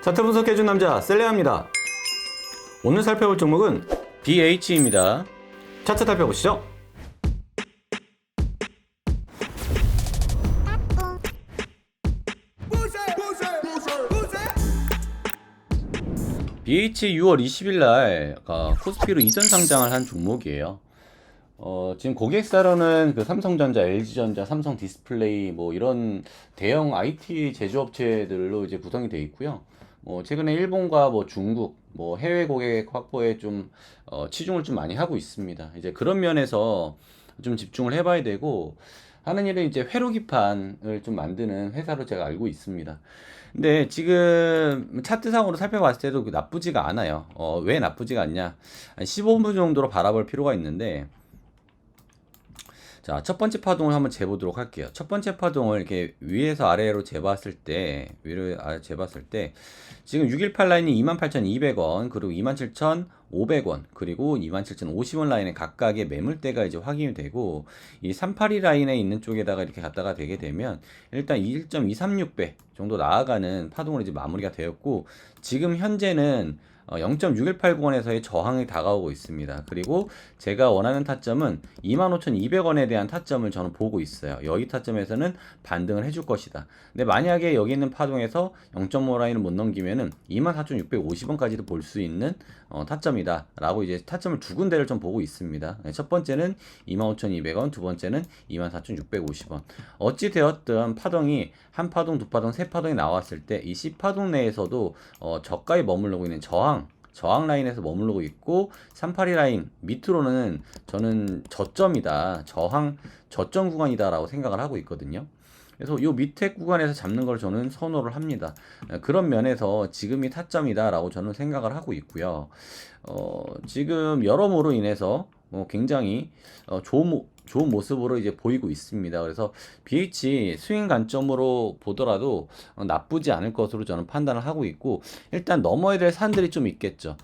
차트 분석해준 남자 셀레아입니다. 오늘 살펴볼 종목은 BH입니다. 차트 살펴보시죠. BH 6월 20일 날 어, 코스피로 이전 상장을 한 종목이에요. 어, 지금 고객사로는 그 삼성전자, LG전자, 삼성 디스플레이 뭐 이런 대형 IT 제조업체들로 이제 구성이 되어 있고요. 뭐 최근에 일본과 뭐 중국, 뭐 해외 고객 확보에 좀 어, 치중을 좀 많이 하고 있습니다. 이제 그런 면에서 좀 집중을 해봐야 되고 하는 일은 이제 회로 기판을 좀 만드는 회사로 제가 알고 있습니다. 근데 지금 차트상으로 살펴봤을 때도 그 나쁘지가 않아요. 어, 왜 나쁘지가 않냐? 한 15분 정도로 바라볼 필요가 있는데 자, 첫 번째 파동을 한번 재보도록 할게요. 첫 번째 파동을 이렇게 위에서 아래로 재봤을 때, 위로 아래 재봤을 때, 지금 618 라인이 28,200원, 그리고 27,500원, 그리고 27,050원 라인에 각각의 매물대가 이제 확인이 되고, 이 382 라인에 있는 쪽에다가 이렇게 갖다가 되게 되면, 일단 1.236배 정도 나아가는 파동으로 이제 마무리가 되었고, 지금 현재는 어, 0.6189원에서의 저항이 다가오고 있습니다. 그리고 제가 원하는 타점은 25,200원에 대한 타점을 저는 보고 있어요. 여기 타점에서는 반등을 해줄 것이다. 근데 만약에 여기 있는 파동에서 0.5 라인을 못 넘기면은 24,650원까지도 볼 수 있는 어, 타점이다. 라고 이제 타점을 두 군데를 좀 보고 있습니다. 네, 첫 번째는 25,200원, 두 번째는 24,650원. 어찌 되었든 파동이 한 파동, 두 파동, 세 파동이 나왔을 때 이 C 파동 내에서도 어, 저가에 머무르고 있는 저항 저항 라인에서 머무르고 있고 382 라인 밑으로는 저는 저점이다 저항 저점 구간이다라고 생각을 하고 있거든요. 그래서 요 밑에 구간에서 잡는 걸 저는 선호를 합니다. 그런 면에서 지금이 타점이다라고 저는 생각을 하고 있고요. 어, 지금 여러모로 인해서 어, 굉장히 어, 좋은 모, 좋은 모습으로 이제 보이고 있습니다. 그래서 BH 스윙 관점으로 보더라도 어, 나쁘지 않을 것으로 저는 판단을 하고 있고 일단 넘어야 될 산들이 좀 있겠죠.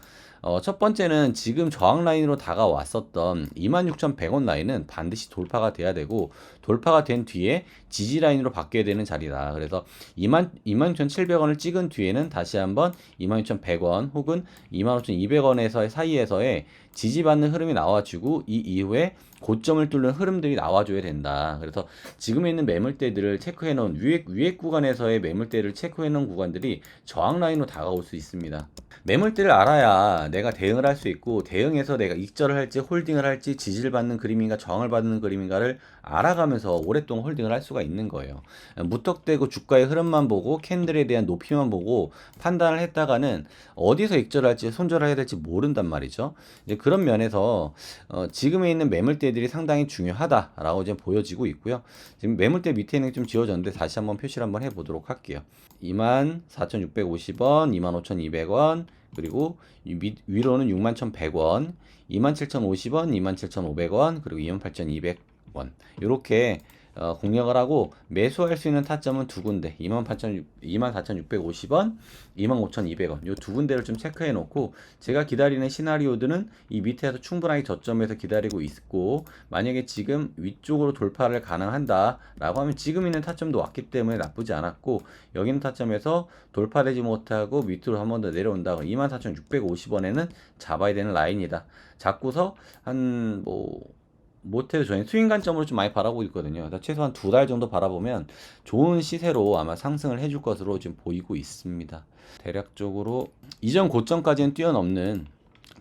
어, 첫 번째는 지금 저항 라인으로 다가왔었던 26,100원 라인은 반드시 돌파가 돼야 되고 돌파가 된 뒤에 지지 라인으로 바뀌어야 되는 자리다. 그래서 2만 26,700원을 찍은 뒤에는 다시 한번 26,100원 혹은 25,200원에서의 사이에서의 지지받는 흐름이 나와주고 이 이후에 고점을 뚫는 흐름들이 나와줘야 된다. 그래서 지금 있는 매물대들을 체크해 놓은 위에, 위에 구간에서의 매물대를 체크해 놓은 구간들이 저항 라인으로 다가올 수 있습니다. 매물대를 알아야 내가 대응을 할 수 있고 대응해서 내가 익절을 할지 홀딩을 할지 지지를 받는 그림인가 저항을 받는 그림인가를 알아가면 서 오랫동안 홀딩을 할 수가 있는 거예요. 무턱대고 주가의 흐름만 보고 캔들에 대한 높이만 보고 판단을 했다가는 어디서 익절할지 손절을 해야 될지 모른단 말이죠. 이제 그런 면에서 어, 지금에 있는 매물대들이 상당히 중요하다라고 지금 보여지고 있고요. 지금 매물대 밑에 있는 게 좀 지워졌는데 다시 한번 표시를 한번 해보도록 할게요. 24,650원, 25,200원, 그리고 위, 위로는 61,100원, 27,050원, 27,500원, 그리고 28,200원. 이렇게 어, 공략을 하고 매수할 수 있는 타점은 두 군데. 28,000 24,650원, 25,200원. 요두 군데를 좀 체크해 놓고 제가 기다리는 시나리오들은 이 밑에서 충분하게 저점에서 기다리고 있고 만약에 지금 위쪽으로 돌파를 가능한다 라고 하면 지금 있는 타점도 왔기 때문에 나쁘지 않았고 여기 있는 타점에서 돌파되지 못하고 밑으로 한 번 더 내려온다 24,650원에는 잡아야 되는 라인이다. 잡고서 한뭐 못해도 저희는 스윙 관점으로 좀 많이 바라보고 있거든요. 최소한 두 달 정도 바라보면 좋은 시세로 아마 상승을 해줄 것으로 지금 보이고 있습니다. 대략적으로 이전 고점까지는 뛰어넘는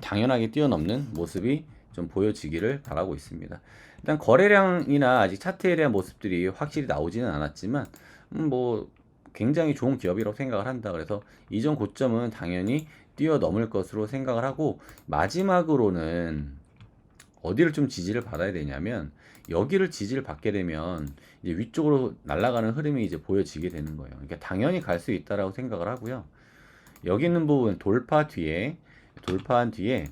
당연하게 뛰어넘는 모습이 좀 보여지기를 바라고 있습니다. 일단 거래량이나 아직 차트에 대한 모습들이 확실히 나오지는 않았지만 음, 뭐 굉장히 좋은 기업이라고 생각을 한다. 그래서 이전 고점은 당연히 뛰어넘을 것으로 생각을 하고 마지막으로는 어디를 좀 지지를 받아야 되냐면 여기를 지지를 받게 되면 이제 위쪽으로 날아가는 흐름이 이제 보여지게 되는 거예요. 그러니까 당연히 갈 수 있다라고 생각을 하고요. 여기 있는 부분 돌파 뒤에 돌파한 뒤에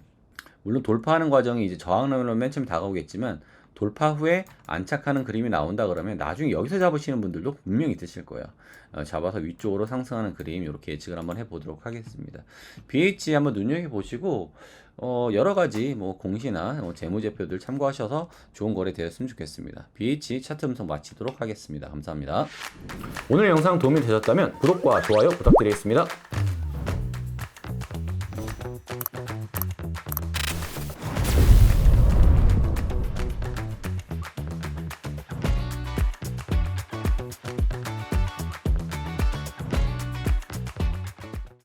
물론 돌파하는 과정이 이제 저항라인으로 맨 처음 다가오겠지만 돌파 후에 안착하는 그림이 나온다 그러면 나중에 여기서 잡으시는 분들도 분명히 있으실 거예요. 어, 잡아서 위쪽으로 상승하는 그림 이렇게 예측을 한번 해보도록 하겠습니다. BH 한번 눈여겨 보시고 어, 여러 가지 뭐 공시나 뭐 재무제표들 참고하셔서 좋은 거래 되었으면 좋겠습니다. BH 차트 음성 마치도록 하겠습니다. 감사합니다. 오늘 영상 도움이 되셨다면 구독과 좋아요 부탁드리겠습니다.